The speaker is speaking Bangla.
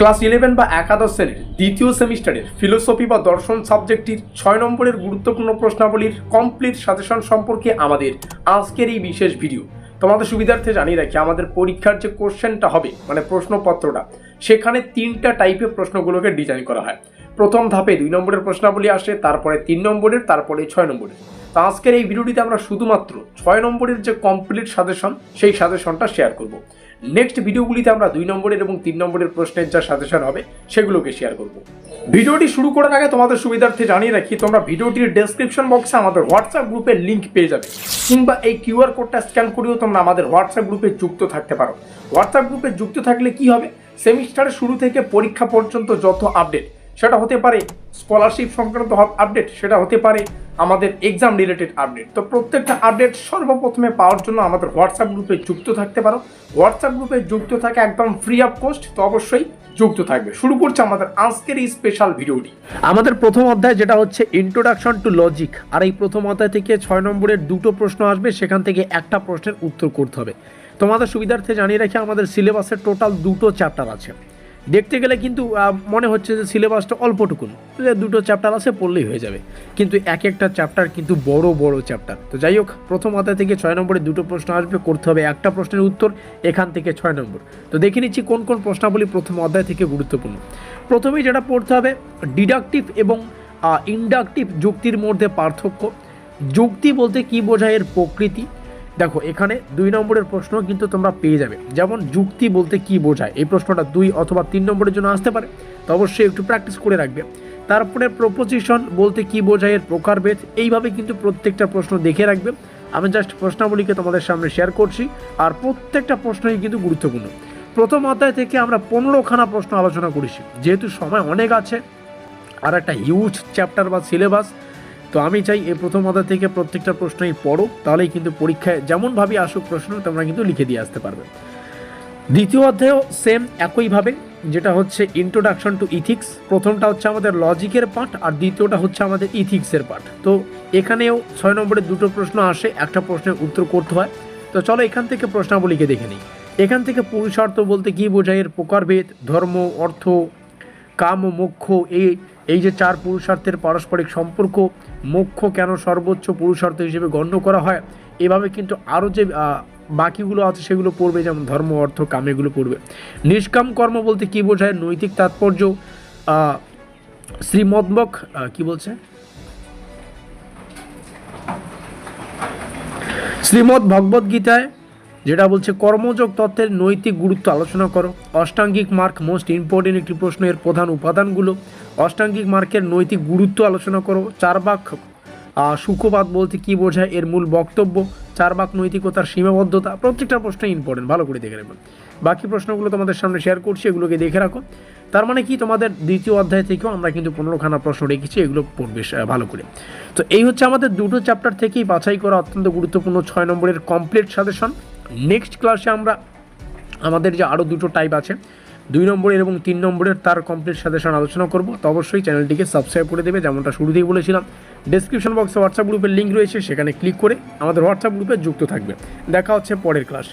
ক্লাস ইলেভেন বা একাদশ শ্রেণির দ্বিতীয় সেমিস্টারের ফিলোসফি বা দর্শন সাবজেক্টটির ছয় নম্বরের গুরুত্বপূর্ণ প্রশ্নাবলীর কমপ্লিট সাজেশন সম্পর্কে আমাদের আজকের এই বিশেষ ভিডিও তোমাদের সুবিধার্থে জানিয়ে রাখি, আমাদের পরীক্ষার যে কোশ্চেনটা হবে মানে প্রশ্নপত্রটা, সেখানে তিনটা টাইপের প্রশ্নগুলোকে ডিজাইন করা হয়। প্রথম ধাপে দুই নম্বরের প্রশ্নাবলী আসে, তারপরে তিন নম্বরের, তারপরে ছয় নম্বরের। তো আজকের এই ভিডিওটিতে আমরা শুধুমাত্র ছয় নম্বরের যে কমপ্লিট সাজেশন সেই সাজেশনটা শেয়ার করব। নেক্সট ভিডিওগুলিতে আমরা দুই নম্বরের এবং তিন নম্বরের প্রশ্নের যা সাজেশন হবে, সেগুলোকে শেয়ার করব। ভিডিওটি শুরু করার আগে তোমাদের সুবিধার্থে জানিয়ে রাখি, তোমরা ভিডিওটির ডেসক্রিপশন বক্সে আমাদের হোয়াটসঅ্যাপ গ্রুপের লিঙ্ক পেয়ে যাবে, কিংবা এই কিউআর কোডটা স্ক্যান করেও তোমরা আমাদের হোয়াটসঅ্যাপ গ্রুপে যুক্ত থাকতে পারো। হোয়াটসঅ্যাপ গ্রুপে যুক্ত থাকলে কি হবে? সেমিস্টারের শুরু থেকে পরীক্ষা পর্যন্ত যত আপডেট সেটা হতে পারে স্কলারশিপ সংক্রান্ত আপডেট সেটা হতে পারে আমাদের এক্সাম রিলেটেড আপডেট তো প্রত্যেকটা আপডেট সর্বপ্রথমে পাওয়ার জন্য আমাদের হোয়াটসঅ্যাপ গ্রুপে যুক্ত থাকতে পারো। হোয়াটসঅ্যাপ গ্রুপে যুক্ত থাকে একদম ফ্রি অফ কস্ট তো অবশ্যই যুক্ত থাকবে। শুরু করছে আমাদের আজকের এই স্পেশাল ভিডিওটি আমাদের প্রথম অধ্যায় যেটা হচ্ছে ইন্ট্রোডাকশন টু লজিক আর এই প্রথম অধ্যায় থেকে ছয় নম্বরের দুটো প্রশ্ন আসবে, সেখান থেকে একটা প্রশ্নের উত্তর করতে হবে। তোমাদের সুবিধার্থে জানিয়ে রাখি আমাদের সিলেবাসের টোটাল দুটো চ্যাপ্টার আছে। দেখতে গেলে কিন্তু মনে হচ্ছে যে সিলেবাসটা অল্পটুকুন। দুটো চ্যাপ্টার আছে, পড়লেই হয়ে যাবে। কিন্তু এক একটা চ্যাপ্টার কিন্তু বড় বড় চ্যাপ্টার। তো যাই হোক, প্রথম অধ্যায় থেকে ছয় নম্বরে দুটো প্রশ্ন আসবে, করতে হবে একটা প্রশ্নের উত্তর, এখান থেকে ছয় নম্বর। তো দেখে নিচ্ছি কোন কোন প্রশ্নাবলী প্রথম অধ্যায় থেকে গুরুত্বপূর্ণ। প্রথমেই যেটা পড়তে হবে, ডিডাকটিভ এবং ইন্ডাকটিভ যুক্তির মধ্যে পার্থক্য। যুক্তি বলতে কি বোঝায় এর প্রকৃতি? দেখো, এখানে দুই নম্বরের প্রশ্ন কিন্তু তোমরা পেয়ে যাবে। যেমন যুক্তি বলতে কি বোঝায়? এই প্রশ্নটা দুই অথবা তিন নম্বরের জন্য আসতে পারে, তো অবশ্যই একটু প্র্যাকটিস করে রাখবে। তারপরে প্রপোজিশন বলতে কি বোঝায় এর প্রকারভেদ, এইভাবে কিন্তু প্রত্যেকটা প্রশ্ন দেখে রাখবে। আমি জাস্ট প্রশ্নাবলীকে তোমাদের সামনে শেয়ার করছি, আর প্রত্যেকটা প্রশ্নই কিন্তু গুরুত্বপূর্ণ। প্রথম অধ্যায় থেকে আমরা পনেরোখানা প্রশ্ন আলোচনা করেছি, যেহেতু সময় অনেক আছে, আর একটা হিউজ চ্যাপ্টার বা সিলেবাস তো আমি চাই এই প্রথম অধ্যায় থেকে প্রত্যেকটা প্রশ্নই পড়ো তাহলেই কিন্তু পরীক্ষায় যেমনভাবে আসুক প্রশ্ন, তোমরা কিন্তু লিখে দিয়ে আসতে পারবে। দ্বিতীয় অধ্যায়ও সেম একইভাবে, যেটা হচ্ছে ইন্ট্রোডাকশন টু ইথিক্স প্রথমটা হচ্ছে আমাদের লজিকের পার্ট আর দ্বিতীয়টা হচ্ছে আমাদের ইথিক্সের পার্ট তো এখানেও ছয় নম্বরে দুটো প্রশ্ন আসে, একটা প্রশ্নের উত্তর করতে হয়। তো চলো এখান থেকে প্রশ্নাবলীকে দেখে নিই। এখান থেকে পুরুষার্থ বলতে কী বোঝায় এর প্রকারভেদ, ধর্ম, অর্থ কাম ও মোক্ষ এই এই যে চার পুরুষার্থের পারস্পরিক সম্পর্ক, মোক্ষ কেন সর্বোচ্চ পুরুষার্থ হিসেবে গণ্য করা হয়? এভাবে কিন্তু আরও যে বাকিগুলো আছে সেগুলো পড়বে, যেমন ধর্ম, অর্থ, কাম, এগুলো পড়বে। নিষ্কাম কর্ম বলতে কী বোঝায়? নৈতিক তাৎপর্য শ্রীমদ্মক কি বলছে? শ্রীমদ্ ভগবদ গীতায় যেটা বলছে কর্মযোগ তত্ত্বের নৈতিক গুরুত্ব আলোচনা করো। অষ্টাঙ্গিক মার্ক মোস্ট ইম্পর্টেন্ট একটি প্রশ্ন এর প্রধান উপাদানগুলো। অষ্টাঙ্গিক মার্কের নৈতিক গুরুত্ব আলোচনা করো। চার বাক আহ, সুখপাত বলতে কি বোঝায় এর মূল বক্তব্য? চার বাক নৈতিকতার সীমাবদ্ধতা। প্রত্যেকটা প্রশ্ন ইম্পর্টেন্ট ভালো করে দেখে নেবেন বাকি প্রশ্নগুলো তোমাদের সামনে শেয়ার করছি এগুলোকে দেখে রাখো। তার মানে কি? তোমাদের দ্বিতীয় অধ্যায় থেকেও আমরা কিন্তু পনেরোখানা প্রশ্ন রেখেছি এগুলো পড়বে ভালো করে। তো এই হচ্ছে আমাদের দুটো চ্যাপ্টার থেকেই বাছাই করা অত্যন্ত গুরুত্বপূর্ণ। ছয় নম্বরের কমপ্লিট সাজেশন নেক্সট ক্লাসে আমরা আমাদের যে আরও দুটো টাইপ আছে, দুই নম্বরের এবং তিন নম্বরের তার কমপ্লিট সাজেশন আলোচনা করব। তো অবশ্যই চ্যানেলটিকে সাবস্ক্রাইব করে দেবে, যেমনটা শুরুতেই বলেছিলাম। ডিসক্রিপশন বক্সে হোয়াটসঅ্যাপ গ্রুপের লিঙ্ক রয়েছে, সেখানে ক্লিক করে আমাদের হোয়াটসঅ্যাপ গ্রুপে যুক্ত থাকবে। দেখা হচ্ছে পরের ক্লাসে